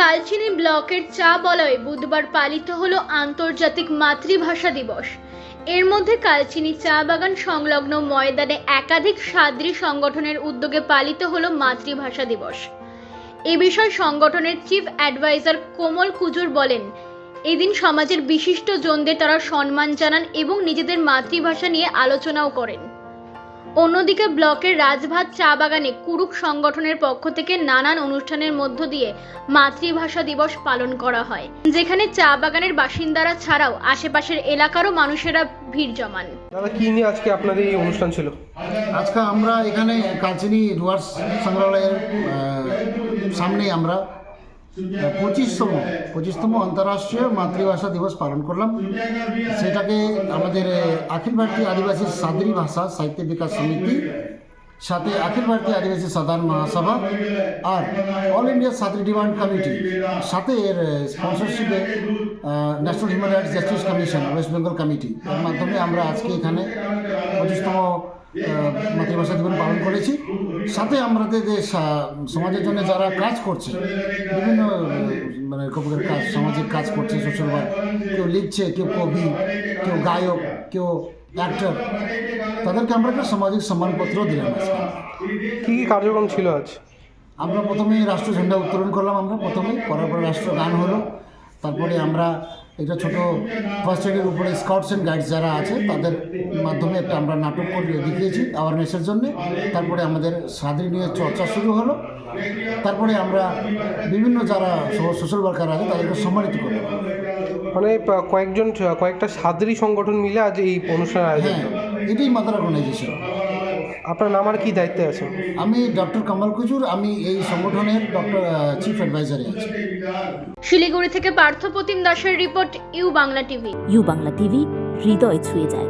কালচিনি ব্লকের চা বলয়ে বুধবার পালিত হলো আন্তর্জাতিক মাতৃভাষা দিবস। এর মধ্যে কালচিনি চা বাগান সংলগ্ন ময়দানে একাধিক সাদ্রী সংগঠনের উদ্যোগে পালিত হলো মাতৃভাষা দিবস। এ বিষয়ে সংগঠনের চিফ অ্যাডভাইজার কোমল কুজুর বলেন, এদিন সমাজের বিশিষ্ট জনদের তারা সম্মান জানান এবং নিজেদের মাতৃভাষা নিয়ে আলোচনাও করেন। অন্যদিকে ব্লকের রাজভাত চা বাগানে কুরুক সংগঠনের পক্ষ থেকে নানান অনুষ্ঠানের মধ্য দিয়ে মাতৃভাষা দিবস পালন করা হয় যেখানে চা বাগানের বাসিন্দারা ছাড়াও আশেপাশের এলাকারও মানুষেরা ভিড় জমান। দাদা কি নিয়ে আজকে আপনাদের এই অনুষ্ঠান ছিল? আজকে আমরা এখানে কালচিনি ডুয়ার্স সংগ্রহালয়ের সামনে আমরা পঁচিশতম পঁচিশতম আন্তঃরাষ্ট্রীয় মাতৃভাষা দিবস পালন করলাম। সেটাকে আমাদের আহ, অখিল ভারতীয় আদিবাসী সাদরি ভাষা সাহিত্য বিকাশ সমিতি সাথে অখিল ভারতীয় আদিবাসী সাধারণ মহাসভা আর all India Sadri demand committee সাথে এর স্পন্সরশিপে national human rights justice commission West Bengal committee এর মাধ্যমে আমরা আজকে এখানে পঁচিশতম মাতৃভাষা দিবস পালন করেছি। সাথে আমাদের যে সমাজের জন্য যারা কাজ করছে বিভিন্ন মানে রকমের কাজ সামাজিক কাজ করছে সোশ্যাল ওয়ার্ক কেউ লিখছে কেউ কবি কেউ গায়ক কেউ অ্যাক্টর তাদেরকে আমরা একটা সামাজিক সম্মানপত্র দিলাম কি কি কার্যক্রম ছিল আজ? আমরা প্রথমেই রাষ্ট্র ঝান্ডা উত্তোলন করলাম আমরা প্রথমে করার পরে রাষ্ট্র গান হলো তারপরে আমরা একটা ছোট ফার্স্ট এডের উপরে স্কাউটস অ্যান্ড গাইডস যারা আছে তাদের মাধ্যমে একটা আমরা নাটক করে দেখিয়েছি অ্যাওয়ারনেসের জন্য। তারপরে আমাদের স্বাধীন নিয়ে চর্চা শুরু হলো। তারপরে আমরা বিভিন্ন যারা সোশ্যাল ওয়ার্কার আছে তাদেরকে সম্মানিত করলাম। মানে কয়েকজন কয়েকটা সাদরি সংগঠন মিলে আজ এই অনুষ্ঠানের আয়োজন। হ্যাঁ এটাই মাদার অর্গানাইজেশন আপনার নাম আর কি দায়িত্বে আছে? আমি ডক্টর কামাল কুজুর আমি এই সংগঠনের ডক্টর চিফ অ্যাডভাইজারে আছি। শিলিগুড়ি থেকে পার্থপ্রতিম দাসের report U Bangla TV. U Bangla TV হৃদয় ছুঁয়ে যায়।